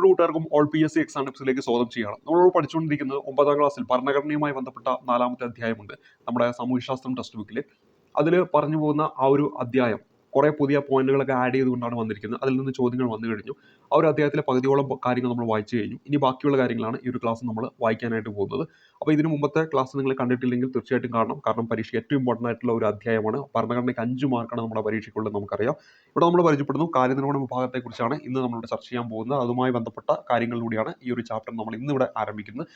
പ്രിയപ്പെട്ട കൂട്ടുകാർക്കും all P S C exam ടിപ്സിലേക്ക് സ്വാഗതം ചെയ്യണം നമ്മളോട് പഠിച്ചുകൊണ്ടിരിക്കുന്നത് ഒമ്പതാം ക്ലാസ്സിൽ ഭരണഘടനയുമായി ബന്ധപ്പെട്ട നാലാമത്തെ അധ്യായമുണ്ട്. നമ്മുടെ സാമൂഹ്യശാസ്ത്രം ടെക്സ്റ്റ് ബുക്കിൽ അതിൽ പറഞ്ഞു പോകുന്ന ആ ഒരു അധ്യായം കുറേ പുതിയ പോയിന്റുകളൊക്കെ ആഡ് ചെയ്തുകൊണ്ടാണ് വന്നിരിക്കുന്നത്. അതിൽ നിന്ന് ചോദ്യങ്ങൾ വന്നു കഴിഞ്ഞു. ആ ഒരു അധ്യായത്തിലെ പകുതിയോളം കാര്യങ്ങൾ നമ്മൾ വായിച്ചു കഴിഞ്ഞു. ഇനി ബാക്കിയുള്ള കാര്യങ്ങളാണ് ഈ ഒരു ക്ലാസ് നമ്മൾ വായിക്കാനായിട്ട് പോകുന്നത്. അപ്പോൾ ഇതിനു മുമ്പത്തെ ക്ലാസ് നിങ്ങൾ കണ്ടിട്ടില്ലെങ്കിൽ തീർച്ചയായിട്ടും കാണണം. കാരണം പരീക്ഷ ഏറ്റവും ഇമ്പോർട്ടന്റ് ആയിട്ടുള്ള ഒരു അധ്യായമാണ്. ഭരണഘടനയ്ക്ക് അഞ്ച് മാർക്കാണ് നമ്മുടെ പരീക്ഷയ്ക്കുള്ളത് നമുക്കറിയാം. ഇവിടെ നമ്മൾ പരിചയപ്പെടുന്നു കാര്യനിർവഹണ വിഭാഗത്തെക്കുറിച്ചാണ് ഇന്ന് നമ്മളിവിടെ ചർച്ച ചെയ്യാൻ പോകുന്നത്. അതുമായി ബന്ധപ്പെട്ട കാര്യങ്ങളിലൂടെയാണ് ഈ ഒരു ചാപ്റ്റർ നമ്മൾ ഇന്നിവിടെ ആരംഭിക്കുന്നത്.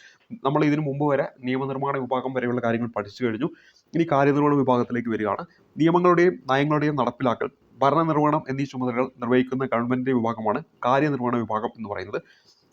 നമ്മൾ ഇതിനു മുമ്പ് വരെ നിയമനിർമ്മാണ വിഭാഗം വരെയുള്ള കാര്യങ്ങൾ പഠിച്ചു കഴിഞ്ഞു. ഇനി കാര്യനിർവഹണ വിഭാഗത്തിലേക്ക് വരികയാണ്. നിയമങ്ങളുടെയും നയങ്ങളുടെയും നടപ്പിലാക്കൽ ഭരണനിർവഹണം എന്നീ ചുമതലകൾ നിർവഹിക്കുന്ന ഗവൺമെന്റ് വിഭാഗമാണ് കാര്യനിർവഹണ വിഭാഗം എന്ന് പറയുന്നത്.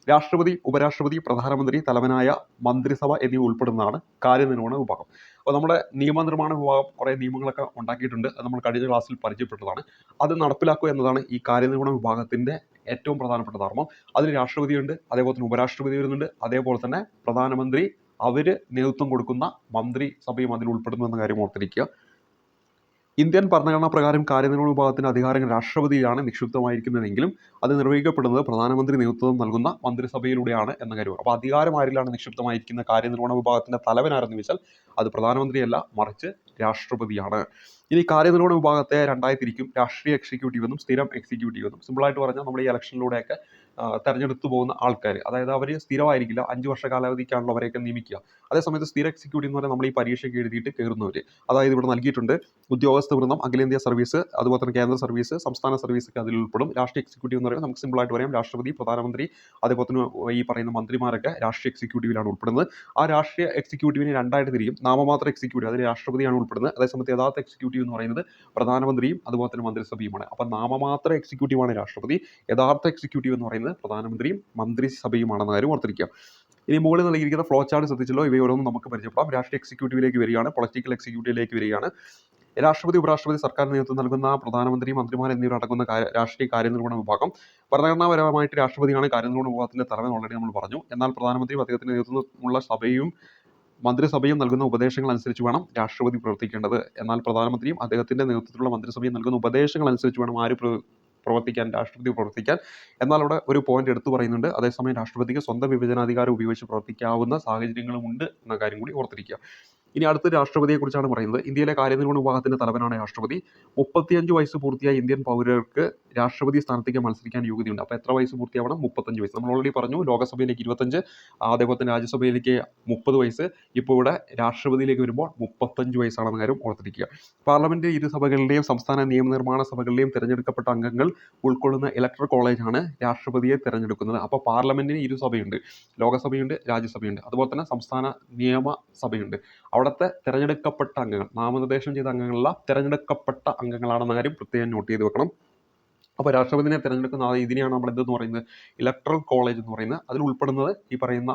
രാഷ്ട്രപതി ഉപരാഷ്ട്രപതി പ്രധാനമന്ത്രി തലവനായ മന്ത്രിസഭ എന്നിവ ഉൾപ്പെടുന്നതാണ് കാര്യനിർവഹണ വിഭാഗം. അപ്പോൾ നമ്മുടെ നിയമനിർമ്മാണ വിഭാഗം കുറേ നിയമങ്ങളൊക്കെ ഉണ്ടാക്കിയിട്ടുണ്ട്. അത് നമ്മൾ കഴിഞ്ഞ ക്ലാസ്സിൽ പരിചയപ്പെട്ടതാണ്. അത് നടപ്പിലാക്കുക എന്നതാണ് ഈ കാര്യനിർവഹണ വിഭാഗത്തിന്റെ ഏറ്റവും പ്രധാനപ്പെട്ട ധർമ്മം. അതിൽ രാഷ്ട്രപതിയുണ്ട് അതേപോലെ തന്നെ ഉപരാഷ്ട്രപതി വരുന്നുണ്ട് അതേപോലെ തന്നെ പ്രധാനമന്ത്രി അവർ നേതൃത്വം കൊടുക്കുന്ന മന്ത്രിസഭയും അതിൽ ഉൾപ്പെടുന്നു എന്ന കാര്യം ഓർത്തിരിക്കുക. ഇന്ത്യൻ ഭരണഘടനാ പ്രകാരം കാര്യനിർവഹണ വിഭാഗത്തിന്റെ അധികാരങ്ങൾ രാഷ്ട്രപതിയിലാണ് നിക്ഷിപ്തമായിരിക്കുന്നതെങ്കിലും അത് നിർവഹിക്കപ്പെടുന്നത് പ്രധാനമന്ത്രി നേതൃത്വം നൽകുന്ന മന്ത്രിസഭയിലൂടെയാണ് എന്ന കാര്യം അപ്പോൾ അധികാരം ആരിലാണ് നിക്ഷിപ്തമായിരിക്കുന്ന കാര്യനിർവഹണ വിഭാഗത്തിന്റെ തലവനാരെന്ന് വെച്ചാൽ അത് പ്രധാനമന്ത്രിയല്ല മറിച്ച് രാഷ്ട്രപതിയാണ്. ഇനി കാര്യനിർവഹണ വിഭാഗത്തെ രണ്ടായി തിരിക്കും. രാഷ്ട്രീയ എക്സിക്യൂട്ടീവ് എന്നും സ്ഥിരം എക്സിക്യൂട്ടീവ് എന്നും. സിമ്പിളായിട്ട് പറഞ്ഞാൽ നമ്മൾ ഈ ഇലക്ഷനിലൂടെയൊക്കെ തെരഞ്ഞെടുത്തു പോകുന്ന ആൾക്കാർ അതായത് അവർ സ്ഥിരമായിരിക്കില്ല. അഞ്ച് വർഷ കാലാവധിക്കാണല്ലോ അവരെയൊക്കെ നിയമിക്കുക. അതേസമയത്ത് സ്ഥിര എക്സിക്യൂട്ടീവ് എന്ന് പറഞ്ഞാൽ നമ്മൾ ഈ പരീക്ഷയ്ക്ക് എഴുതിയിട്ട് കയറുന്നവർ അതായത് ഇവിടെ നൽകിയിട്ടുണ്ട് ഉദ്യോഗസ്ഥ വൃന്ദം അഖിലേന്ത്യാ സർവീസ് അതുപോലെ തന്നെ കേന്ദ്ര സർവീസ് സംസ്ഥാന സർവീസ് ഒക്കെ അതിൽ ഉൾപ്പെടും. രാഷ്ട്രീയ എക്സിക്യൂട്ടീവ് എന്ന് പറയുമ്പോൾ നമുക്ക് സിമ്പിളായിട്ട് പറയാം രാഷ്ട്രപതി പ്രധാനമന്ത്രി അതേപോലെ തന്നെ ഈ പറയുന്ന മന്ത്രിമാരൊക്കെ രാഷ്ട്രീയ എക്സിക്യൂട്ടീവിലാണ് ഉൾപ്പെടുന്നത്. ആ രാഷ്ട്രീയ എക്സിക്യൂട്ടീവിനെ രണ്ടായിട്ട് തിരിക്കും നാമമാത്ര എക്സിക്യൂട്ടീവ് അതിൽ രാഷ്ട്രപതിയാണ് ഉൾപ്പെടുന്നത്. അതേസമയത്ത് യഥാർത്ഥ എക്സിക്യൂട്ടീവ് എന്ന് പറയുന്നത് പ്രധാനമന്ത്രിയും അതുപോലെ തന്നെ മന്ത്രിസഭയുമാണ്. അപ്പം നാമമാത്ര എക്സിക്യൂട്ടീവാണ് രാഷ്ട്രപതി. യഥാർത്ഥ എക്സിക്യൂട്ടീവ് എന്ന് പറയുന്നത് പ്രധാനമന്ത്രിയും മന്ത്രിസഭയുമാണെന്ന കാര്യം ഓർത്തിരിക്കുക. ഇനി മുകളിൽ നൽകിയിരിക്കുന്ന ഫ്ലോ ചാർട്ട് ശ്രദ്ധിച്ചല്ലോ ഇവയോടൊന്നും നമുക്ക് പരിചയപ്പെടാം. രാഷ്ട്രീയ എക്സിക്യൂട്ടീവിലേക്ക് വരികയാണ് പൊളിറ്റിക്കൽ എക്സിക്യൂട്ടീവിലേക്ക് വരികയാണ്. രാഷ്ട്രപതി ഉപരാഷ്ട്രപതി സർക്കാർ നേതൃത്വം നൽകുന്ന പ്രധാനമന്ത്രി മന്ത്രിമാർ എന്നിവർ അടങ്ങുന്ന രാഷ്ട്രീയ കാര്യനിർവഹണ വിഭാഗം. ഭരണഘടനാപരമായിട്ട് രാഷ്ട്രപതിയാണ് കാര്യനിർവഹണ വിഭാഗത്തിന്റെ തലവൻ ഓൾറെഡി നമ്മൾ പറഞ്ഞു. എന്നാൽ പ്രധാനമന്ത്രി അദ്ദേഹത്തിന്റെ നേതൃത്വമുള്ള സഭയും മന്ത്രിസഭയും നൽകുന്ന ഉപദേശങ്ങൾ അനുസരിച്ച് വേണം രാഷ്ട്രപതി പ്രവർത്തിക്കേണ്ടത്. എന്നാൽ പ്രധാനമന്ത്രിയും അദ്ദേഹത്തിന്റെ നേതൃത്വത്തിലുള്ള മന്ത്രിസഭയും നൽകുന്ന ഉപദേശങ്ങൾ അനുസരിച്ച് വേണം ആര് പ്രവർത്തിക്കാൻ രാഷ്ട്രപതി പ്രവർത്തിക്കാൻ. എന്നാൽ അവിടെ ഒരു പോയിന്റ് എടുത്തു പറയുന്നുണ്ട്. അതേസമയം രാഷ്ട്രപതിക്ക് സ്വന്തം വിഭജനാധികാരം ഉപയോഗിച്ച് പ്രവർത്തിക്കാവുന്ന സാഹചര്യങ്ങളുമുണ്ട് എന്ന കാര്യം കൂടി ഓർത്തിരിക്കുക. ഇനി അടുത്ത രാഷ്ട്രപതിയെക്കുറിച്ചാണ് പറയുന്നത്. ഇന്ത്യയിലെ കാര്യനിർവഹണ വിഭാഗത്തിന്റെ തലവനാണ് രാഷ്ട്രപതി. മുപ്പത്തിയഞ്ച് വയസ്സ് പൂർത്തിയായ ഇന്ത്യൻ പൗരർക്ക് രാഷ്ട്രപതി സ്ഥാനത്തേക്ക് മത്സരിക്കാൻ യോഗ്യതയുണ്ട്. അപ്പോൾ എത്ര വയസ്സ് പൂർത്തിയാവണം? മുപ്പത്തഞ്ച് വയസ്സ്. നമ്മൾ ഓൾറെഡി പറഞ്ഞു ലോകസഭയിലേക്ക് ഇരുപത്തഞ്ച് അതേപോലെ തന്നെ രാജ്യസഭയിലേക്ക് മുപ്പത് വയസ്സ്. ഇപ്പോൾ ഇവിടെ രാഷ്ട്രപതിയിലേക്ക് വരുമ്പോൾ മുപ്പത്തഞ്ച് വയസ്സാണെന്ന കാര്യം ഓർത്തിരിക്കുക. ഇരു സഭകളിലെയും സംസ്ഥാന നിയമനിർമ്മാണ സഭകളിലെയും തിരഞ്ഞെടുക്കപ്പെട്ട അംഗങ്ങൾ ഉൾക്കൊള്ളുന്ന ഇലക്ട്രൽ കോളേജാണ് രാഷ്ട്രപതിയെ തിരഞ്ഞെടുക്കുന്നത്. അപ്പോൾ ഇരു സഭയുണ്ട് ലോകസഭയുണ്ട് രാജ്യസഭയുണ്ട്. അതുപോലെ തന്നെ സംസ്ഥാന നിയമസഭയുണ്ട്. അവിടുത്തെ തിരഞ്ഞെടുക്കപ്പെട്ട അംഗങ്ങൾ നാമനിർദ്ദേശം ചെയ്ത അംഗങ്ങളല്ല തിരഞ്ഞെടുക്കപ്പെട്ട അംഗങ്ങളാണെന്ന കാര്യം പ്രത്യേകം നോട്ട് ചെയ്ത് വെക്കണം. അപ്പോൾ രാഷ്ട്രപതിനെ തിരഞ്ഞെടുക്കുന്ന ഇതിനെയാണ് നമ്മൾ എന്തെന്ന് പറയുന്നത്? ഇലക്ട്രൽ കോളേജ് എന്ന് പറയുന്നത്. അതിൽ ഉൾപ്പെടുന്നത് ഈ പറയുന്ന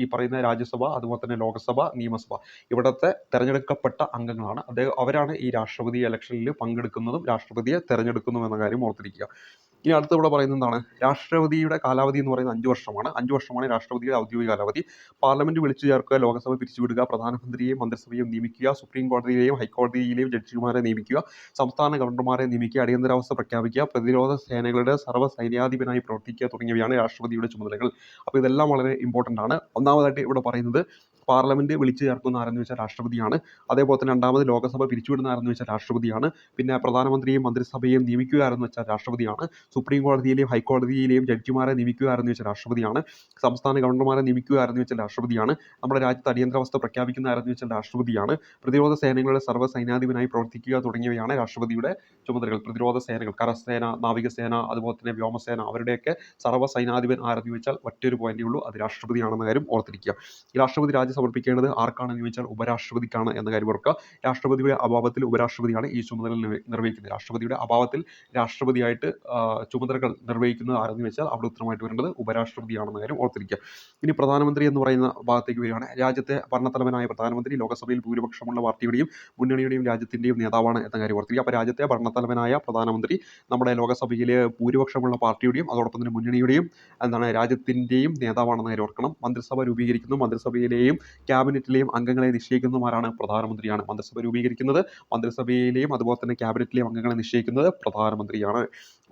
ഈ പറയുന്ന രാജ്യസഭ അതുപോലെ തന്നെ ലോകസഭ നിയമസഭ. ഇവിടുത്തെ തിരഞ്ഞെടുക്കപ്പെട്ട അംഗങ്ങളാണ്. അദ്ദേഹം അവരാണ് ഈ രാഷ്ട്രപതി ഇലക്ഷനിൽ പങ്കെടുക്കുന്നതും രാഷ്ട്രപതിയെ തിരഞ്ഞെടുക്കുന്നതും എന്ന കാര്യം ഓർത്തിരിക്കുക. ഇനി അടുത്ത ഇവിടെ പറയുന്നത് എന്താണ്? രാഷ്ട്രപതിയുടെ കാലാവധി എന്ന് പറയുന്നത് അഞ്ച് വർഷമാണ്. അഞ്ച് വർഷമാണ് രാഷ്ട്രപതിയുടെ ഔദ്യോഗിക കാലാവധി. പാർലമെന്റ് വിളിച്ചു ചേർക്കുക ലോകസഭ പിരിച്ചുവിടുക പ്രധാനമന്ത്രിയെയും മന്ത്രിസഭയെയും നിയമിക്കുക സുപ്രീം കോടതിയിലെയും ഹൈക്കോടതിയിലെയും ജഡ്ജിമാരെ നിയമിക്കുക സംസ്ഥാന ഗവർണർമാരെ നിയമിക്കുക അടിയന്തരാവസ്ഥ പ്രഖ്യാപിക്കുക പ്രതിരോധ സേനകളുടെ സർവ സൈന്യാധിപനായി പ്രവർത്തിക്കുക തുടങ്ങിയവയാണ് രാഷ്ട്രപതിയുടെ ചുമതലകൾ. അപ്പോൾ ഇതെല്ലാം വളരെ ഇമ്പോർട്ടന്റ് ആണ്. ഒന്നാമതായിട്ട് ഇവിടെ പറയുന്നത് പാർലമെന്റ് വിളിച്ചു ചേർക്കുന്ന ആരെന്ന് വെച്ചാൽ രാഷ്ട്രപതിയാണ്. അതേപോലെ തന്നെ രണ്ടാമത് ലോകസഭ പിരിച്ചുവിടുന്ന ആരെന്ന് വെച്ചാൽ രാഷ്ട്രപതിയാണ്. പിന്നെ പ്രധാനമന്ത്രിയും മന്ത്രിസഭയും നിയമിക്കുക ആരെന്ന് വെച്ചാൽ രാഷ്ട്രപതിയാണ്. സുപ്രീം കോടതിയിലെയും ഹൈക്കോടതിയിലെയും ജഡ്ജിമാരെ നിയമിക്കുക ആരെന്ന് വെച്ചാൽ രാഷ്ട്രപതിയാണ്. സംസ്ഥാന ഗവർണർമാരെ നിയമിക്കുക ആരെന്ന് വെച്ചാൽ രാഷ്ട്രപതിയാണ്. നമ്മുടെ രാജ്യത്ത് അടിയന്തരാവസ്ഥ പ്രഖ്യാപിക്കുന്ന ആരെന്ന് വെച്ചാൽ രാഷ്ട്രപതിയാണ്. പ്രതിരോധ സേനകളുടെ സർവ സൈനാധിപനായി പ്രവർത്തിക്കുക തുടങ്ങിയവയാണ് രാഷ്ട്രപതിയുടെ ചുമതലകൾ. പ്രതിരോധ സേനകൾ കരസേന നാവികസേന അതുപോലെ തന്നെ വ്യോമസേന അവരുടെയൊക്കെ സർവ സൈനാധിപൻ ആരെന്ന് ചോദിച്ചാൽ ഒറ്റൊരു പോയിന്റേ ഉള്ളൂ. അത് രാഷ്ട്രപതിയാണെന്ന കാര്യം ഓർത്തിരിക്കുക. രാഷ്ട്രപതി രാജ്യ സമർപ്പിക്കേണ്ടത് ആർക്കാണെന്ന് ചോദിച്ചാൽ ഉപരാഷ്ട്രപതിക്കാണ് എന്ന കാര്യം ഓർക്കുക രാഷ്ട്രപതിയുടെ അഭാവത്തിൽ ഉപരാഷ്ട്രപതിയാണ് ഈ ചുമതല നിർവഹിക്കുന്നത്. രാഷ്ട്രപതിയുടെ അഭാവത്തിൽ രാഷ്ട്രപതിയായിട്ട് ചുമതലകൾ നിർവഹിക്കുന്നത് ആരെന്ന് വെച്ചാൽ അവിടെ ഉത്തരമായിട്ട് വരേണ്ടത് ഉപരാഷ്ട്രപതിയാണെന്ന കാര്യം ഓർത്തിരിക്കുക. ഇനി പ്രധാനമന്ത്രി എന്ന് പറയുന്ന ഭാഗത്തേക്ക് വരികയാണ്. രാജ്യത്തെ ഭരണത്തലവനായ പ്രധാനമന്ത്രി ലോകസഭയിൽ ഭൂരിപക്ഷമുള്ള പാർട്ടിയുടെയും മുന്നണിയുടെയും രാജ്യത്തിന്റെയും നേതാവാണ് എന്ന കാര്യം ഓർത്തിരിക്കുക. അപ്പോൾ രാജ്യത്തെ ഭരണത്തലവനായ പ്രധാനമന്ത്രി നമ്മുടെ ലോകസഭയിലെ ഭൂരിപക്ഷമുള്ള പാർട്ടിയുടെയും അതോടൊപ്പം തന്നെ മുന്നണിയുടെയും എന്താണ് രാജ്യത്തിന്റെയും നേതാവാണെന്ന കാര്യം ഓർക്കണം. മന്ത്രിസഭ രൂപീകരിക്കുന്നു. മന്ത്രിസഭയിലെയും ക്യാബിനറ്റിലെയും അംഗങ്ങളെ നിശ്ചയിക്കുന്നതുമാരാണ് പ്രധാനമന്ത്രിയാണ്. മന്ത്രിസഭ രൂപീകരിക്കുന്നത് മന്ത്രിസഭയിലെയും അതുപോലെ തന്നെ ക്യാബിനറ്റിലെയും അംഗങ്ങളെ നിശ്ചയിക്കുന്നത് പ്രധാനമന്ത്രിയാണ്.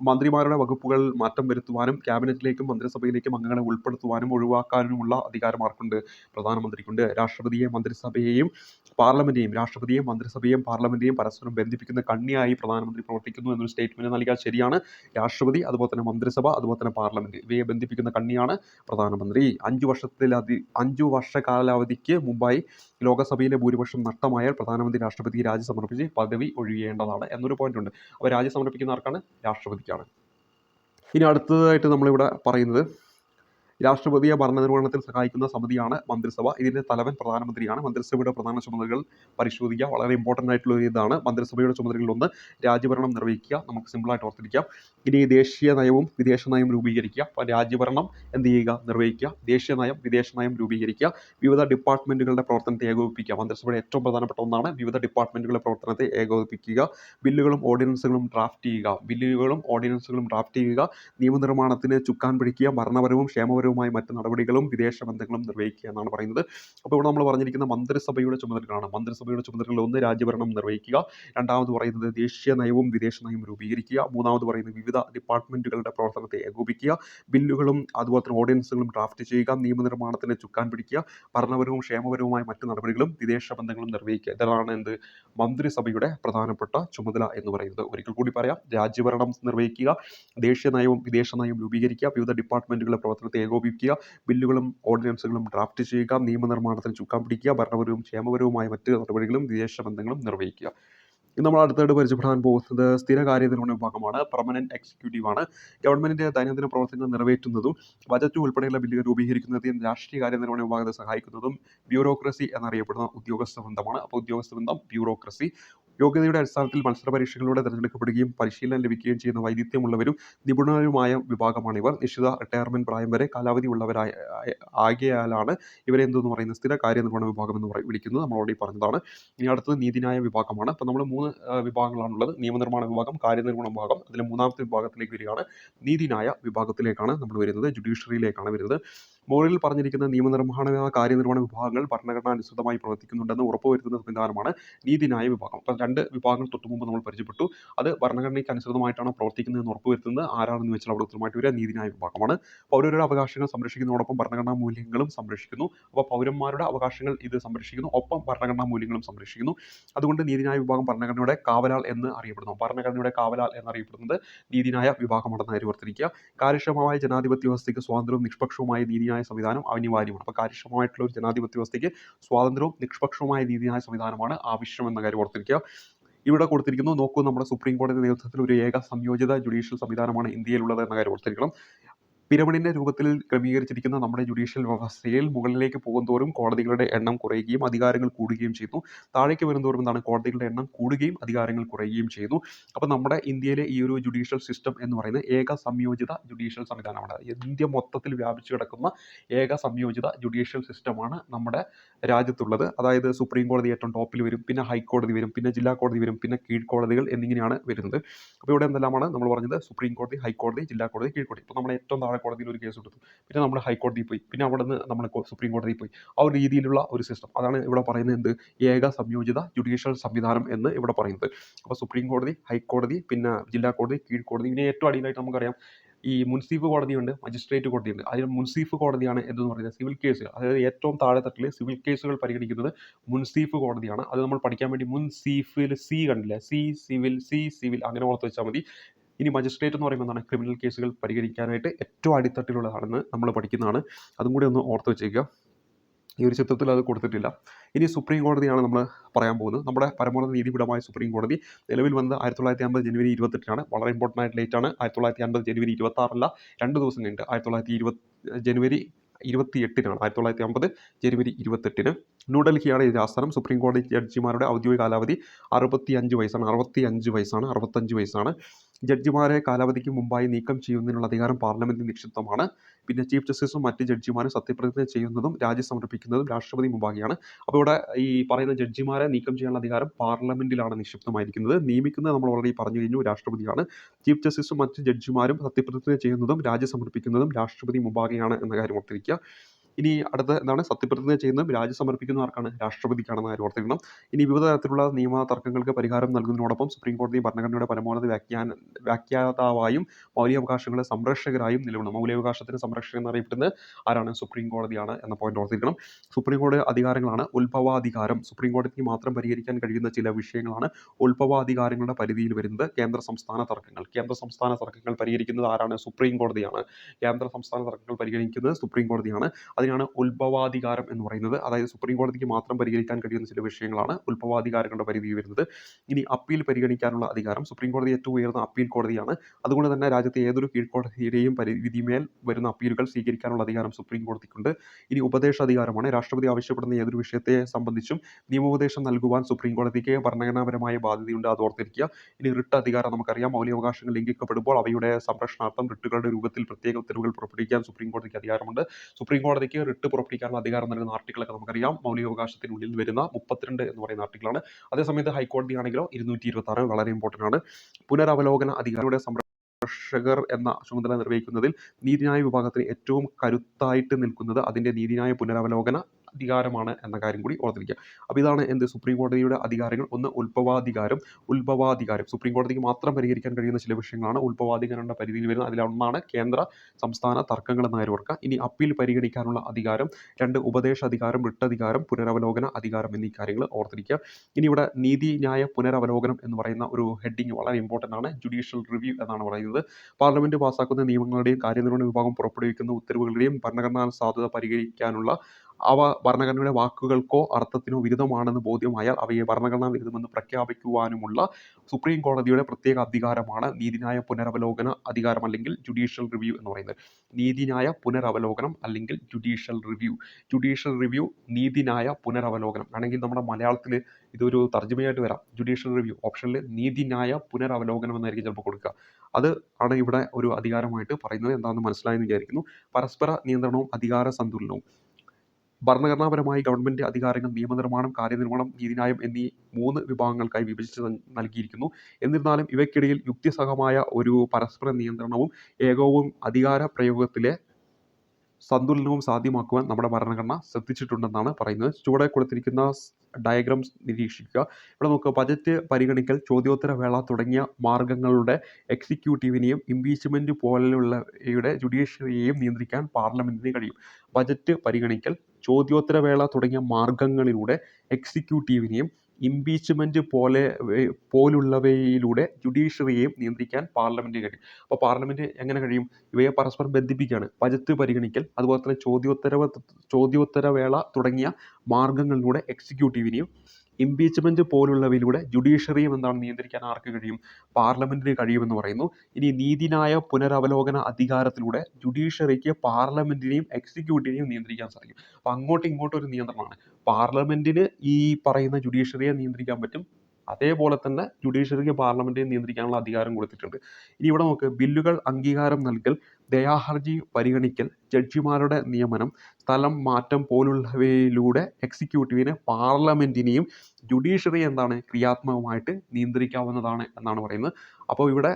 മന്ത്രിമാരുടെ വകുപ്പുകൾ മാറ്റം വരുത്തുവാനും ക്യാബിനറ്റിലേക്കും മന്ത്രിസഭയിലേക്കും അംഗങ്ങളെ ഉൾപ്പെടുത്തുവാനും ഒഴിവാക്കാനുമുള്ള അധികാരം ആർക്കുണ്ട് പ്രധാനമന്ത്രിക്കുണ്ട്. രാഷ്ട്രപതിയെ മന്ത്രിസഭയെയും പാർലമെന്റിനെയും രാഷ്ട്രപതിയെയും മന്ത്രിസഭയെയും പാർലമെന്റിനെയും പരസ്പരം ബന്ധിപ്പിക്കുന്ന കണ്ണിയായി പ്രധാനമന്ത്രി പ്രവർത്തിക്കുന്നു എന്നൊരു സ്റ്റേറ്റ്മെന്റ് നൽകിയാൽ ശരിയാണ്. രാഷ്ട്രപതി അതുപോലെ തന്നെ മന്ത്രിസഭ അതുപോലെ തന്നെ പാർലമെന്റ് ഇവയെ ബന്ധിപ്പിക്കുന്ന കണ്ണിയാണ് പ്രധാനമന്ത്രി. അഞ്ച് വർഷത്തിലധി അഞ്ചു വർഷ കാലാവധിക്ക് മുമ്പായി ലോകസഭയിലെ ഭൂരിപക്ഷം നഷ്ടമായാൽ പ്രധാനമന്ത്രി രാഷ്ട്രപതിക്ക് രാജി സമർപ്പിച്ച് പദവി ഒഴിയേണ്ടതാണ് എന്നൊരു പോയിന്റ് ഉണ്ട്. അപ്പോൾ രാജി സമർപ്പിക്കുന്ന ആർക്കാണ് രാഷ്ട്രപതിക്കാണ് ഇനി അടുത്തതായിട്ട് നമ്മളിവിടെ പറയുന്നത് രാഷ്ട്രപതിയെ ഭരണനിർവഹണത്തിൽ സഹായിക്കുന്ന സമിതിയാണ് മന്ത്രിസഭ. ഇതിന്റെ തലവൻ പ്രധാനമന്ത്രിയാണ്. മന്ത്രിസഭയുടെ പ്രധാന ചുമതലകൾ പരിശോധിക്കുക വളരെ ഇമ്പോർട്ടന്റ് ആയിട്ടുള്ള ഒരു ഇതാണ്. മന്ത്രിസഭയുടെ ചുമതലകളിൽ ഒന്ന് രാജ്യഭരണം നിർവഹിക്കുക. നമുക്ക് സിമ്പിളായിട്ട് ഓർത്തിരിക്കാം. ഇനി ദേശീയ നയവും വിദേശ നയം രൂപീകരിക്കുക. അപ്പോൾ രാജ്യഭരണം എന്ത് ചെയ്യുക? നിർവഹിക്കുക. ദേശീയ നയം വിദേശ നയം രൂപീകരിക്കുക. വിവിധ ഡിപ്പാർട്ട്മെന്റുകളുടെ പ്രവർത്തനത്തെ ഏകോപിപ്പിക്കുക. മന്ത്രിസഭയുടെ ഏറ്റവും പ്രധാനപ്പെട്ട ഒന്നാണ് വിവിധ ഡിപ്പാർട്ട്മെന്റുകളുടെ പ്രവർത്തനത്തെ ഏകോപിപ്പിക്കുക. ബില്ലുകളും ഓർഡിനൻസുകളും ഡ്രാഫ്റ്റ് ചെയ്യുക. ബില്ലുകളും ഓർഡിനൻസുകളും ഡ്രാഫ്റ്റ് ചെയ്യുക. നിയമനിർമ്മാണത്തിന് ചുക്കാൻ പിടിക്കുക. ഭരണപരവും ക്ഷേമപരവുമായ മറ്റ് നടപടികളും വിദേശ ബന്ധങ്ങളും നിർവഹിക്കുക എന്നാണ് പറയുന്നത്. അപ്പോൾ ഇവിടെ നമ്മൾ പറഞ്ഞിരിക്കുന്ന മന്ത്രിസഭയുടെ ചുമതലകളാണ്. മന്ത്രിസഭയുടെ ചുമതലകളിൽ ഒന്ന് രാജ്യഭരണം നിർവഹിക്കുക രണ്ടാമത് പറയുന്നത് ദേശീയ നയവും വിദേശ നയവും രൂപീകരിക്കുക മൂന്നാമത് പറയുന്നത് വിവിധ ഡിപ്പാർട്ട്മെന്റുകളുടെ പ്രവർത്തനത്തെ ഏകോപിക്കുക ബില്ലുകളും അതുപോലെ തന്നെ ഓർഡിനൻസുകളും ഡ്രാഫ്റ്റ് ചെയ്യുക നിയമനിർമ്മാണത്തിന് ചുക്കാൻ പിടിക്കുക ഭരണപരവും ക്ഷേമപരവുമായ മറ്റ് നടപടികളും വിദേശ ബന്ധങ്ങളും നിർവഹിക്കുക. ഇതാണ് എന്ത്? മന്ത്രിസഭയുടെ പ്രധാനപ്പെട്ട ചുമതല എന്ന് പറയുന്നത്. ഒരിക്കൽ കൂടി പറയാം രാജ്യഭരണം നിർവഹിക്കുക ദേശീയ നയവും വിദേശ നയവും രൂപീകരിക്കുക വിവിധ ഡിപ്പാർട്ട്മെന്റുകളുടെ പ്രവർത്തനത്തെ ഏകോപിപ്പിക്കുക ബില്ലുകളും ഓർഡിനൻസുകളും ഡ്രാഫ്റ്റ് ചെയ്യുക നിയമനിർമ്മാണത്തിൽ ചുക്കാൻ പിടിക്കുക ഭരണപരവും ക്ഷേമപരവുമായ മറ്റ് നടപടികളും വിദേശ ബന്ധങ്ങളും നിർവഹിക്കുക നമ്മൾ അടുത്തായിട്ട് പരിചയപ്പെടാൻ പോകുന്നത് സ്ഥിര കാര്യനിർവഹണ വിഭാഗമാണ് പെർമനന്റ് എക്സിക്യൂട്ടീവ് ആണ്. ഗവൺമെന്റിന്റെ ദൈനംദിന പ്രവർത്തനങ്ങൾ നിറവേറ്റുന്നതും ബജറ്റ് ഉൾപ്പെടെയുള്ള ബില്ലുകൾ രൂപീകരിക്കുന്നതിനും രാഷ്ട്രീയ കാര്യനിർവഹണ വിഭാഗത്തെ സഹായിക്കുന്നതും ബ്യൂറോക്രസി എന്നറിയപ്പെടുന്ന ഉദ്യോഗസ്ഥ ബന്ധമാണ് അപ്പോൾ ഉദ്യോഗസ്ഥ ബന്ധം ബ്യൂറോക്രസി. യോഗ്യതയുടെ അടിസ്ഥാനത്തിൽ മത്സര പരീക്ഷകളിലൂടെ തിരഞ്ഞെടുക്കപ്പെടുകയും പരിശീലനം ലഭിക്കുകയും ചെയ്യുന്ന വൈദഗ്ധ്യമുള്ളവരും നിപുണരുമായ വിഭാഗമാണ് ഇവർ. നിശ്ചിത റിട്ടയർമെന്റ് പ്രായം വരെ കാലാവധി ഉള്ളവരായ ആകിയാലാണ് ഇവരെ എന്തെന്ന് പറയുന്നത് സ്ഥിര കാര്യനിർവഹണ വിഭാഗം എന്ന് പറയും വിളിക്കുന്നത് നമ്മൾ ഓൾറെഡി പറഞ്ഞതാണ്. ഇനി അടുത്തത് നീതിന്യായ വിഭാഗമാണ്. അപ്പോൾ നമ്മൾ മൂന്ന് വിഭാഗങ്ങളാണുള്ളത്. നിയമനിർമ്മാണ വിഭാഗം കാര്യനിർവഹണ വിഭാഗം. അതിലെ മൂന്നാമത്തെ വിഭാഗത്തിലേക്ക് വരികയാണ്. നീതിന്യായ വിഭാഗത്തിലേക്കാണ് നമ്മൾ വരുന്നത്. ജുഡീഷ്യറിയിലേക്കാണ് വരുന്നത്. മുകളിൽ പറഞ്ഞിരിക്കുന്ന നിയമനിർമ്മാണ കാര്യനിർവഹണ വിഭാഗങ്ങൾ ഭരണഘടനാനുസൃതമായി പ്രവർത്തിക്കുന്നുണ്ടെന്ന് ഉറപ്പുവരുത്തുന്ന സംവിധാനമാണ് നീതിന്യായ വിഭാഗം. രണ്ട് വിഭാഗങ്ങൾ തൊട്ട് മുമ്പ് നമ്മൾ പരിചയപ്പെട്ടു. അത് ഭരണഘടനയ്ക്ക് അനുസൃതമായിട്ടാണ് പ്രവർത്തിക്കുന്നതെന്ന് ഉറപ്പുവരുത്തുന്നത്. ആരാണെന്ന് വെച്ചാൽ അവിടെ ഉത്തരമായിട്ട് വരിക നീതിന്യായ വിഭാഗമാണ്. പൗരരുടെ അവകാശങ്ങൾ സംരക്ഷിക്കുന്നതോടൊപ്പം ഭരണഘടനാ മൂല്യങ്ങളും സംരക്ഷിക്കുന്നു. അപ്പോൾ പൗരന്മാരുടെ അവകാശങ്ങൾ ഇത് സംരക്ഷിക്കുന്നു. ഒപ്പം ഭരണഘടനാ മൂല്യങ്ങളും സംരക്ഷിക്കുന്നു. അതുകൊണ്ട് നീതിന്യായ വിഭാഗം ഭരണഘടനയുടെ കാവലാൾ എന്ന് അറിയപ്പെടുന്നു. ഭരണഘടനയുടെ കാവലാൾ എന്നറിയപ്പെടുന്നത് നീതിന്യായ വിഭാഗമാണെന്ന് ഓർത്തിരിക്കുക? കാര്യക്ഷമമായ ജനാധിപത്യ വ്യവസ്ഥയ്ക്ക് സ്വാതന്ത്ര്യവും നിഷ്പക്ഷവുമായ നീതിന്യായ സംവിധാനം അനിവാര്യമാണ്. അപ്പോൾ കാര്യക്ഷമമായിട്ടുള്ള ഒരു ജനാധിപത്യ വ്യവസ്ഥയ്ക്ക് സ്വാതന്ത്ര്യവും നിഷ്പക്ഷവുമായ നീതിന്യായ സംവിധാനമാണ് ആവശ്യം എന്ന കാര്യം ഓർത്തിരിക്കുക. ഇവിടെ കൊടുത്തിരിക്കുന്നു. നോക്കൂ നമ്മുടെ സുപ്രീം കോടതി നേതൃത്വത്തിൽ ഒരു ഏക സംയോജിത ജുഡീഷ്യൽ സംവിധാനമാണ് ഇന്ത്യയിലുള്ളത് എന്ന കാര്യം ഓർത്തിരിക്കണം. പിരമിഡിന്റെ രൂപത്തിൽ ക്രമീകരിച്ചിരിക്കുന്ന നമ്മുടെ ജുഡീഷ്യൽ വ്യവസ്ഥയിൽ മുകളിലേക്ക് പോകുന്തോറും കോടതികളുടെ എണ്ണം കുറയുകയും അധികാരങ്ങൾ കൂടുകയും ചെയ്യുന്നു താഴേക്ക് വരുന്തോറും എന്താണ്? കോടതികളുടെ എണ്ണം കൂടുകയും അധികാരങ്ങൾ കുറയുകയും ചെയ്യുന്നു അപ്പോൾ നമ്മുടെ ഇന്ത്യയിലെ ഈ ഒരു ജുഡീഷ്യൽ സിസ്റ്റം എന്ന് പറയുന്നത് ഏക സംയോജിത ജുഡീഷ്യൽ സംവിധാനമാണ്. ഇന്ത്യ മൊത്തത്തിൽ വ്യാപിച്ചു കിടക്കുന്ന ഏക സംയോജിത ജുഡീഷ്യൽ സിസ്റ്റമാണ് നമ്മുടെ രാജ്യത്തുള്ളത്. അതായത് സുപ്രീം കോടതി ഏറ്റവും ടോപ്പിൽ വരും പിന്നെ ഹൈക്കോടതി വരും പിന്നെ ജില്ലാ കോടതി വരും പിന്നെ കീഴ്ക്കോടതികൾ എന്നിങ്ങനെയാണ് വരുന്നത്. അപ്പോൾ ഇവിടെ എന്തെല്ലാമാണ് നമ്മൾ പറഞ്ഞത്? സുപ്രീം കോടതി ഹൈക്കോടതി ജില്ലാ കോടതി കീഴ്ക്കോടതി ഇപ്പോൾ നമ്മുടെ ഏറ്റവും താഴെ കോടതിയിൽ ഒരു കേസ് കൊടുത്തു. പിന്നെ നമ്മൾ ഹൈക്കോടതിയിൽ പോയി. പിന്നെ അവിടെ നിന്ന് നമ്മൾ സുപ്രീം കോടതിയിൽ പോയി. ആ ഒരു രീതിയിലുള്ള ഒരു സിസ്റ്റം അതാണ് ഇവിടെ പറയുന്നത് എന്ത്? ഏക സംയോജിത ജുഡീഷ്യൽ സംവിധാനം എന്ന് ഇവിടെ പറയുന്നത്. അപ്പോൾ സുപ്രീം കോടതി ഹൈക്കോടതി പിന്നെ ജില്ലാ കോടതി കീഴ്ക്കോടതി ഇനി ഏറ്റവും അടിയിലായിട്ട് നമുക്കറിയാം. ഈ മുൻസിഫ് കോടതിയുണ്ട് മജിസ്ട്രേറ്റ് കോടതിയുണ്ട്. അതിൽ മുൻസിഫ് കോടതിയാണ് എന്തെന്ന് പറയുന്നത്? സിവിൽ കേസുകൾ. അതായത് ഏറ്റവും താഴെ തട്ടിൽ സിവിൽ കേസുകൾ പരിഗണിക്കുന്നത് മുൻസിഫ് കോടതിയാണ്. അത് നമ്മൾ പഠിക്കാൻ വേണ്ടി മുൻസീഫിൽ സി കണ്ടില്ല? സി സിവിൽ സി സിവിൽ അങ്ങനെ ഓർത്ത് വെച്ചാൽ മതി. ഇനി മജിസ്ട്രേറ്റ് എന്ന് പറയുമ്പോൾ എന്താണ്? ക്രിമിനൽ കേസുകൾ പരിഹരിക്കാനായിട്ട് ഏറ്റവും അടിത്തട്ടിലുള്ളതാണെന്ന് നമ്മൾ പഠിക്കുന്നതാണ്. അതും കൂടി ഒന്ന് ഓർത്ത് വെച്ചേക്കുക. ഈ ഒരു ചിത്രത്തിൽ അത് കൊടുത്തിട്ടില്ല. ഇനി സുപ്രീം കോടതിയാണ് നമ്മൾ പറയാൻ പോകുന്നത്. നമ്മുടെ പരമോന്നത നീതിപീഠമായ സുപ്രീം കോടതി നിലവിൽ വന്നത് ആയിരത്തി തൊള്ളായിരത്തി അമ്പത് ജനുവരി ഇരുപത്തെട്ടിനാണ്. വളരെ ഇമ്പോർട്ടന്റ് ആയിട്ട് ഡേറ്റ് ആണ്. ആയിരത്തി തൊള്ളായിരത്തി അമ്പത് ജനുവരി ഇരുപത്തി ആറല്ല രണ്ട് ദിവസം കഴിഞ്ഞിട്ട് ആയിരത്തി തൊള്ളായിരത്തി ഇരുപത് ജനുവരി ഇരുപത്തി എട്ടിനാണ് ആയിരത്തി തൊള്ളായിരത്തി അമ്പത് ജനുവരി ഇരുപത്തെട്ടിന് ന്യൂഡൽഹിയാണ് ഇതിന്റെ ആസ്ഥാനം സുപ്രീം കോടതി ജഡ്ജിമാരുടെ ഔദ്യോഗിക കാലാവധി അറുപത്തി അഞ്ച് വയസ്സാണ്. അറുപത്തി അഞ്ച് വയസ്സാണ്. അറുപത്തഞ്ച് വയസ്സാണ്. ജഡ്ജിമാരെ കാലാവധിക്ക് മുമ്പായി നീക്കം ചെയ്യുന്നതിനുള്ള അധികാരം പാർലമെന്റിന് നിക്ഷിപ്തമാണ്. പിന്നെ ചീഫ് ജസ്റ്റിസും മറ്റ് ജഡ്ജിമാരും സത്യപ്രതിജ്ഞ ചെയ്യുന്നതും രാജി സമർപ്പിക്കുന്നതും രാഷ്ട്രപതി മുമ്പാകെയാണ്. അപ്പോൾ ഇവിടെ ഈ പറയുന്ന ജഡ്ജിമാരെ നീക്കം ചെയ്യാനുള്ള അധികാരം പാർലമെന്റിലാണ് നിക്ഷിപ്തമായിരിക്കുന്നത്. നിയമിക്കുന്നത് നമ്മൾ ഓൾറെഡി പറഞ്ഞു കഴിഞ്ഞു രാഷ്ട്രപതിയാണ്. ചീഫ് ജസ്റ്റിസും മറ്റ് ജഡ്ജിമാരും സത്യപ്രതിജ്ഞ ചെയ്യുന്നതും രാജി സമർപ്പിക്കുന്നതും രാഷ്ട്രപതി മുമ്പാകെയാണ് എന്ന കാര്യം ഓർത്തിരിക്കുക. ഇനി അടുത്ത എന്താണ്? സത്യപ്രതിജ്ഞ ചെയ്യുന്ന രാജി സമർപ്പിക്കുന്ന ആർക്കാണ്? രാഷ്ട്രപതിക്കാണെന്ന കാര്യം ഓർത്തിരിക്കണം ഇനി വിവിധ തരത്തിലുള്ള നിയമ തർക്കങ്ങൾക്ക് പരിഹാരം നൽകുന്നതിനോടൊപ്പം സുപ്രീം കോടതി ഭരണഘടനയുടെ പരമോന്നത വ്യാഖ്യാന വ്യാഖ്യാതാവായും മൗലികാവകാശങ്ങളുടെ സംരക്ഷകരായും നിലകൊള്ളുന്നു മൗലികാവകാശത്തിന് സംരക്ഷകൻ എന്നറിയപ്പെടുന്നത് ആരാണ്? സുപ്രീം കോടതിയാണ് എന്ന പോയിന്റ് ഓർത്തിരിക്കണം. സുപ്രീം കോടതി അധികാരങ്ങളാണ് ഉത്ഭവാധികാരം. സുപ്രീം കോടതിക്ക് മാത്രം പരിഹരിക്കാൻ കഴിയുന്ന ചില വിഷയങ്ങളാണ് ഉത്ഭവാധികാരങ്ങളുടെ പരിധിയിൽ വരുന്നത്. കേന്ദ്ര സംസ്ഥാന തർക്കങ്ങൾ. കേന്ദ്ര സംസ്ഥാന തർക്കങ്ങൾ പരിഹരിക്കുന്നത് ആരാണ്? സുപ്രീം കോടതിയാണ്. കേന്ദ്ര സംസ്ഥാന തർക്കങ്ങൾ പരിഹരിക്കുന്നത് സുപ്രീം കോടതിയാണ്. അതിനാണ് ഉത്ഭവാധികാരം എന്ന് പറയുന്നത്. അതായത് സുപ്രീം കോടതിക്ക് മാത്രം പരിഗണിക്കാൻ കഴിയുന്ന ചില വിഷയങ്ങളാണ് ഉത്ഭവാധികാരങ്ങളുടെ പരിധിയിൽ വരുന്നത് ഇനി അപ്പീൽ പരിഗണിക്കാനുള്ള അധികാരം സുപ്രീം കോടതി ഏറ്റവും ഉയർന്ന അപ്പീൽ കോടതിയാണ്. അതുകൊണ്ട് തന്നെ രാജ്യത്തെ ഏതൊരു കീഴ്ക്കോടതിയുടെയും പരിധിമേൽ വരുന്ന അപ്പീലുകൾ സ്വീകരിക്കാനുള്ള അധികാരം സുപ്രീം കോടതിക്കുണ്ട്. ഇനി ഉപദേശ അധികാരമാണ് രാഷ്ട്രപതി ആവശ്യപ്പെടുന്ന ഏതൊരു വിഷയത്തെ സംബന്ധിച്ചും നിയമോപദേശം നൽകുവാൻ സുപ്രീം കോടതിക്ക് ഭരണഘടനാപരമായ ബാധ്യതയുണ്ട് അത് ഓർത്തിരിക്കുക. ഇനി റിട്ട് അധികാരം നമുക്കറിയാം. മൗലികാവകാശങ്ങൾ ലംഘിക്കപ്പെടുമ്പോൾ അവയുടെ സംരക്ഷണാർത്ഥം റിട്ടുകളുടെ രൂപത്തിൽ പ്രത്യേക ഉത്തരവുകൾ പുറപ്പെടുവിക്കാൻ സുപ്രീം കോടതിക്ക് അധികാരമുണ്ട്. സുപ്രീം കോടതിക്ക് റിട്ട് പുറപ്പെടുവിക്കാനുള്ള അധികാരം നൽകുന്ന ആർട്ടിക്കിളൊക്കെ നമുക്കറിയാം. മൗലികാവകാശത്തിനുള്ളിൽ വരുന്ന മുപ്പത്തിരണ്ട് എന്ന് പറയുന്ന ആർട്ടിക്കിളാണ്. അതേസമയത്ത് ഹൈക്കോടതി ആണെങ്കിലോ ഇരുന്നൂറ്റി ഇരുപത്തി ആറ് വളരെ ഇമ്പോർട്ടന്റ് ആണ്. പുനരവലോകന അധികാരിയുടെ സംരക്ഷകർ എന്ന ചുമതല നിർവഹിക്കുന്നതിൽ നീതിന്യായ വിഭാഗത്തിന് ഏറ്റവും കരുത്തായിട്ട് നിൽക്കുന്നത് അതിന്റെ നീതിന്യായ പുനരവലോകന അധികാരമാണ് എന്ന കാര്യം കൂടി ഓർത്തിരിക്കുക. അപ്പോൾ ഇതാണ് എന്ത്? സുപ്രീം കോടതിയുടെ അധികാരങ്ങൾ. ഒന്ന് ഉത്ഭവാധികാരം. ഉത്ഭവാധികാരം. സുപ്രീം കോടതിക്ക് മാത്രം പരിഹരിക്കാൻ കഴിയുന്ന ചില വിഷയങ്ങളാണ് ഉത്ഭവാധികാരങ്ങളുടെ പരിധിയിൽ വരുന്നത്. അതിലൊന്നാണ് കേന്ദ്ര സംസ്ഥാന തർക്കങ്ങൾ എന്ന ഓർക്കുക. ഇനി അപ്പീൽ പരിഗണിക്കാനുള്ള അധികാരം. രണ്ട് ഉപദേശ അധികാരം റിട്ടധികാരം പുനരവലോകന അധികാരം എന്നീ കാര്യങ്ങൾ ഓർത്തിരിക്കുക. ഇനി ഇവിടെ നീതി നീതിന്യായ പുനരവലോകനം എന്ന് പറയുന്ന ഒരു ഹെഡിങ് വളരെ ഇമ്പോർട്ടന്റ് ആണ്. ജുഡീഷ്യൽ റിവ്യൂ എന്നാണ് പറയുന്നത്. പാർലമെന്റ് പാസ്സാക്കുന്ന നിയമങ്ങളുടെയും കാര്യനിർവഹണ വിഭാഗം പുറപ്പെടുവിക്കുന്ന ഉത്തരവുകളുടെയും ഭരണഘടനാ സാധുത പരിഹരിക്കാനുള്ള അവ ഭരണഘടനയുടെ വാക്കുകൾക്കോ അർത്ഥത്തിനോ വിരുദ്ധമാണെന്ന് ബോധ്യമായാൽ അവയെ ഭരണഘടനാ വിരുദ്ധമെന്ന് പ്രഖ്യാപിക്കുവാനുമുള്ള സുപ്രീം കോടതിയുടെ പ്രത്യേക അധികാരമാണ് നീതിന്യായ പുനരവലോകന അധികാരം അല്ലെങ്കിൽ ജുഡീഷ്യൽ റിവ്യൂ എന്ന് പറയുന്നത്. നീതിന്യായ പുനരവലോകനം അല്ലെങ്കിൽ ജുഡീഷ്യൽ റിവ്യൂ ജുഡീഷ്യൽ റിവ്യൂ നീതിന്യായ പുനരവലോകനം. ആണെങ്കിൽ നമ്മുടെ മലയാളത്തിൽ ഇതൊരു തർജമയായിട്ട് വരാം. ജുഡീഷ്യൽ റിവ്യൂ ഓപ്ഷനിൽ നീതിന്യായ പുനരവലോകനം എന്നായിരിക്കും ചിലപ്പോൾ കൊടുക്കുക. അത് ആണ് ഇവിടെ ഒരു അധികാരമായിട്ട് പറയുന്നത് എന്താണെന്ന് മനസ്സിലായെന്ന് വിചാരിക്കുന്നു. പരസ്പര നിയന്ത്രണവും അധികാര സന്തുലനവും. ഭരണഘടനാപരമായി ഗവൺമെന്റ് അധികാരങ്ങൾ നിയമനിർമ്മാണം കാര്യനിർവഹണം നീതിന്യായം എന്നീ മൂന്ന് വിഭാഗങ്ങൾക്കായി വിഭജിച്ച് നൽ- നൽകിയിരിക്കുന്നു. എന്നിരുന്നാലും ഇവയ്ക്കിടയിൽ യുക്തിസഹമായ ഒരു പരസ്പര നിയന്ത്രണവും ഏകവും അധികാര പ്രയോഗത്തിലെ സന്തുലനവും സാധ്യമാക്കുവാൻ നമ്മുടെ ഭരണഘടന ശ്രദ്ധിച്ചിട്ടുണ്ടെന്നാണ് പറയുന്നത്. ചുവടെ കൊടുത്തിരിക്കുന്ന ഡയഗ്രാംസ് നിരീക്ഷിക്കുക. ഇവിടെ നോക്കുക. ബജറ്റ് പരിഗണിക്കൽ ചോദ്യോത്തര വേള തുടങ്ങിയ മാർഗങ്ങളുടെ എക്സിക്യൂട്ടീവിനെയും ഇംപീച്ച്മെന്റ് പോലെയുള്ളവയുടെ ജുഡീഷ്യറിയെയും നിയന്ത്രിക്കാൻ പാർലമെന്റിന് കഴിയും. ബജറ്റ് പരിഗണിക്കൽ ചോദ്യോത്തര വേള തുടങ്ങിയ മാർഗങ്ങളിലൂടെ എക്സിക്യൂട്ടീവിനെയും ഇംപീച്ച്മെന്റ് പോലെ പോലുള്ളവയിലൂടെ ജുഡീഷ്യറിയെയും നിയന്ത്രിക്കാൻ പാർലമെന്റിന് കഴിയും. അപ്പോൾ പാർലമെന്റ് എങ്ങനെ കഴിയും? ഇവയെ പരസ്പരം ബന്ധിപ്പിക്കുകയാണ്. ബജറ്റ് പരിഗണിക്കൽ അതുപോലെ തന്നെ ചോദ്യോത്തരവ ചോദ്യോത്തര വേള തുടങ്ങിയ മാർഗങ്ങളിലൂടെ എക്സിക്യൂട്ടീവിനെയും ഇംപീച്ച്മെന്റ് പോലുള്ളവയിലൂടെ ജുഡീഷ്യറിയും എന്താണ് നിയന്ത്രിക്കാൻ ആർക്ക് കഴിയും? പാർലമെന്റിന് കഴിയുമെന്ന് പറയുന്നു. ഇനി നീതിന്യായ പുനരവലോകന അധികാരത്തിലൂടെ ജുഡീഷ്യറിക്ക് പാർലമെന്റിനെയും എക്സിക്യൂട്ടീവിനെയും നിയന്ത്രിക്കാൻ സാധിക്കും. അപ്പോൾ അങ്ങോട്ടും ഇങ്ങോട്ടും ഒരു നിയന്ത്രണമാണ്. പാർലമെന്റിന് ഈ പറയുന്ന ജുഡീഷ്യറിയെ നിയന്ത്രിക്കാൻ പറ്റും. അതേപോലെ തന്നെ ജുഡീഷ്യറിക്ക് പാർലമെന്റിനെ നിയന്ത്രിക്കാനുള്ള അധികാരം കൊടുത്തിട്ടുണ്ട്. ഇനി ഇവിടെ നോക്ക് ബില്ലുകൾ അംഗീകാരം നൽകൽ ദയാഹർജി പരിഗണിക്കൽ ജഡ്ജിമാരുടെ നിയമനം സ്ഥലം മാറ്റം പോലുള്ളവയിലൂടെ എക്സിക്യൂട്ടീവിനെ പാർലമെന്റിനെയും ജുഡീഷ്യറി എന്താണ് ക്രിയാത്മകമായിട്ട് നിയന്ത്രിക്കാവുന്നതാണ് എന്നാണ് പറയുന്നത്. അപ്പോൾ ഇവിടെ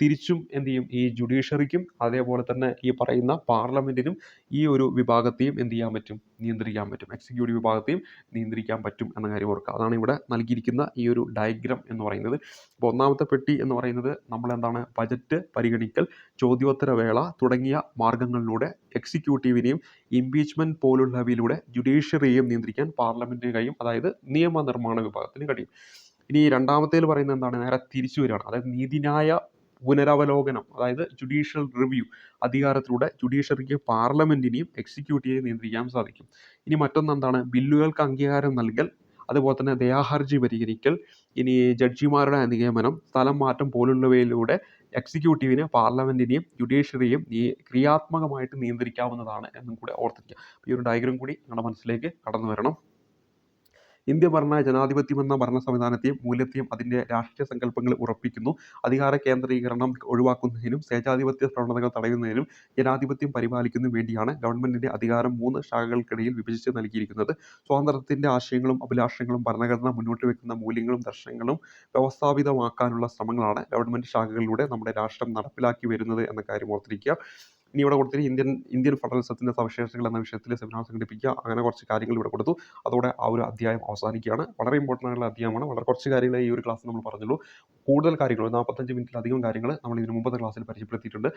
തിരിച്ചും എന്ത് ചെയ്യും? ഈ ജുഡീഷ്യറിക്കും അതേപോലെ തന്നെ ഈ പറയുന്ന പാർലമെന്റിനും ഈ ഒരു വിഭാഗത്തെയും എന്ത് ചെയ്യാൻ പറ്റും? നിയന്ത്രിക്കാൻ പറ്റും. എക്സിക്യൂട്ടീവ് വിഭാഗത്തെയും നിയന്ത്രിക്കാൻ പറ്റും എന്ന കാര്യം ഓർക്കുക. അതാണ് ഇവിടെ നൽകിയിരിക്കുന്ന ഈ ഒരു ഡയഗ്രം എന്ന് പറയുന്നത്. അപ്പോൾ ഒന്നാമത്തെ പെട്ടി എന്ന് പറയുന്നത് നമ്മൾ എന്താണ് ബജറ്റ് പരിഗണിക്കൽ ചോദ്യോത്തര വേള തുടങ്ങിയ മാർഗങ്ങളിലൂടെ എക്സിക്യൂട്ടീവിനെയും ഇംപീച്ച്മെന്റ് പോലുള്ളവയിലൂടെ ജുഡീഷ്യറിയെയും നിയന്ത്രിക്കാൻ പാർലമെന്റിന് കഴിയും. അതായത് നിയമനിർമ്മാണ വിഭാഗത്തിന് കഴിയും. ഇനി രണ്ടാമത്തേൽ പറയുന്നത് എന്താണ്? നേരെ തിരിച്ചു വരികയാണ്. അതായത് നീതിന്യായ പുനരവലോകനം അതായത് ജുഡീഷ്യൽ റിവ്യൂ അധികാരത്തിലൂടെ ജുഡീഷ്യറിക്ക് പാർലമെന്റിനെയും എക്സിക്യൂട്ടീവിനെയും നിയന്ത്രിക്കാൻ സാധിക്കും. ഇനി മറ്റൊന്ന് എന്താണ്? ബില്ലുകൾക്ക് അംഗീകാരം നൽകൽ അതുപോലെ തന്നെ ദയാഹർജി പരിഹരിക്കൽ ഇനി ജഡ്ജിമാരുടെ നിയമനം സ്ഥലം മാറ്റം പോലുള്ളവയിലൂടെ എക്സിക്യൂട്ടീവിനെ പാർലമെന്റിനെയും ജുഡീഷ്യറിയെയും നീ ക്രിയാത്മകമായിട്ട് നിയന്ത്രിക്കാവുന്നതാണ് എന്നും കൂടെ ഓർത്തിരിക്കുക. ഈ ഒരു ഡയഗ്രം കൂടി നിങ്ങളുടെ മനസ്സിലേക്ക് കടന്നു വരണം. ഇന്ത്യ ഭരണ ജനാധിപത്യം എന്ന ഭരണ സംവിധാനത്തെയും മൂല്യത്തെയും അതിന്റെ രാഷ്ട്രീയ സങ്കല്പങ്ങൾ ഉറപ്പിക്കുന്നു. അധികാര കേന്ദ്രീകരണം ഒഴിവാക്കുന്നതിനും സ്വേച്ഛാധിപത്യ പ്രവണതകൾ തടയുന്നതിനും ജനാധിപത്യം പരിപാലിക്കുന്നതിനും വേണ്ടിയാണ് ഗവൺമെന്റിന്റെ അധികാരം മൂന്ന് ശാഖകൾക്കിടയിൽ വിഭജിച്ച് നൽകിയിരിക്കുന്നത്. സ്വാതന്ത്ര്യത്തിന്റെ ആശയങ്ങളും അഭിലാഷങ്ങളും ഭരണഘടന മുന്നോട്ട് വെക്കുന്ന മൂല്യങ്ങളും ദർശനങ്ങളും വ്യവസ്ഥാപിതമാക്കാനുള്ള ശ്രമങ്ങളാണ് ഗവൺമെന്റ് ശാഖകളിലൂടെ നമ്മുടെ രാഷ്ട്രം നടപ്പിലാക്കി വരുന്നത് എന്ന കാര്യം ഓർത്തിരിക്കുക. ഇനി ഇവിടെ കൊടുത്തിട്ട് ഇന്ത്യൻ ഇന്ത്യൻ ഫെഡറലിസത്തിന്റെ സവിശേഷതകൾ എന്ന വിഷയത്തിൽ സെമിനാർ സംഘടിപ്പിക്കുക. അങ്ങനെ കുറച്ച് കാര്യങ്ങൾ ഇവിടെ കൊടുത്തു. അതോടെ ആ ഒരു അധ്യായം അവസാനിക്കുകയാണ്. വളരെ ഇമ്പോർട്ടന്റ് ആയിട്ടുള്ള അധ്യായമാണ്. വളരെ കുറച്ച് കാര്യങ്ങൾ ഈ ഒരു ക്ലാസ് നമ്മൾ പറഞ്ഞുള്ളൂ. കൂടുതൽ കാര്യങ്ങൾ നാൽപ്പത്തഞ്ച് മിനിറ്റിലധികം കാര്യങ്ങൾ നമ്മൾ ഇതിനു മുമ്പത്തെ ക്ലാസ്സിൽ പരിചയപ്പെടുത്തിയിട്ടുണ്ട്.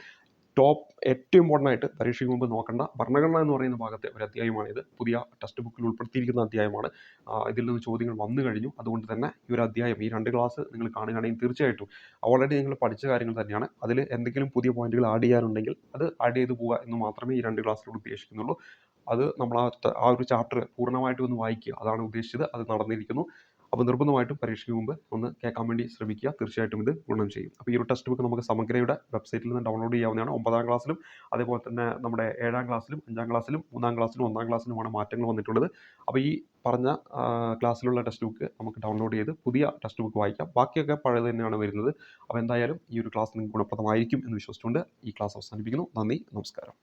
ടോപ്പ് ഏറ്റവും ഇമ്പോർട്ടന്റ് ആയിട്ട് പരീക്ഷയ്ക്ക് മുമ്പ് നോക്കേണ്ട. ഭരണഘടന എന്ന് പറയുന്ന ഭാഗത്തെ ഒരു ഇത്. പുതിയ ടെക്സ്റ്റ് ബുക്കിൽ ഉൾപ്പെടുത്തിയിരിക്കുന്ന അധ്യായമാണ്. ഇതിൽ നിന്ന് ചോദ്യങ്ങൾ വന്നു കഴിഞ്ഞു. അതുകൊണ്ട് തന്നെ ഈ ഒരു അധ്യായം ഈ രണ്ട് ക്ലാസ് നിങ്ങൾ കാണുകയാണെങ്കിൽ തീർച്ചയായിട്ടും ഓൾറെഡി നിങ്ങൾ പഠിച്ച കാര്യങ്ങൾ തന്നെയാണ്. അതിൽ എന്തെങ്കിലും പുതിയ പോയിന്റുകൾ ആഡ് ചെയ്യാനുണ്ടെങ്കിൽ അത് ആഡ് ചെയ്ത് പോവുക എന്ന് മാത്രമേ ഈ രണ്ട് ക്ലാസ്സിലൂടെ ഉദ്ദേശിക്കുന്നുള്ളൂ. അത് നമ്മൾ ആ ഒരു ചാപ്റ്റർ പൂർണമായിട്ടും ഒന്ന് വായിക്കുക. അതാണ് ഉദ്ദേശിച്ചത്. അത് നടന്നിരിക്കുന്നു. അപ്പോൾ നിർബന്ധമായിട്ടും പരീക്ഷയ്ക്ക് മുമ്പ് ഒന്ന് കേൾക്കാൻ വേണ്ടി ശ്രമിക്കുക. തീർച്ചയായിട്ടും ഇത് ഗുണം ചെയ്യും. അപ്പോൾ ഈ ഒരു ടെക്സ്റ്റ് ബുക്ക് നമുക്ക് സമഗ്രയുടെ വെബ്സൈറ്റിൽ നിന്ന് ഡൗൺലോഡ് ചെയ്യാവുന്നതാണ്. ഒമ്പതാം ക്ലാസ്സിലും അതേപോലെ തന്നെ നമ്മുടെ ഏഴാം ക്ലാസ്സിലും അഞ്ചാം ക്ലാസ്സിലും മൂന്നാം ക്ലാസ്സിലും ഒന്നാം ക്ലാസ്സിലുമാണ് മാറ്റങ്ങൾ വന്നിട്ടുള്ളത്. അപ്പോൾ ഈ പറഞ്ഞ ക്ലാസ്സിലുള്ള ടെക്സ്റ്റ് ബുക്ക് നമുക്ക് ഡൗൺലോഡ് ചെയ്ത് പുതിയ ടെക്സ്റ്റ് ബുക്ക് വായിക്കാം. ബാക്കിയൊക്കെ പഴയത് തന്നെയാണ് വരുന്നത്. അപ്പോൾ എന്തായാലും ഈ ഒരു ക്ലാസ് നിങ്ങൾക്ക് ഗുണപ്രദമായിരിക്കും എന്ന് വിശ്വസിച്ചുകൊണ്ട് ഈ ക്ലാസ് അവസാനിപ്പിക്കുന്നു. നന്ദി നമസ്കാരം.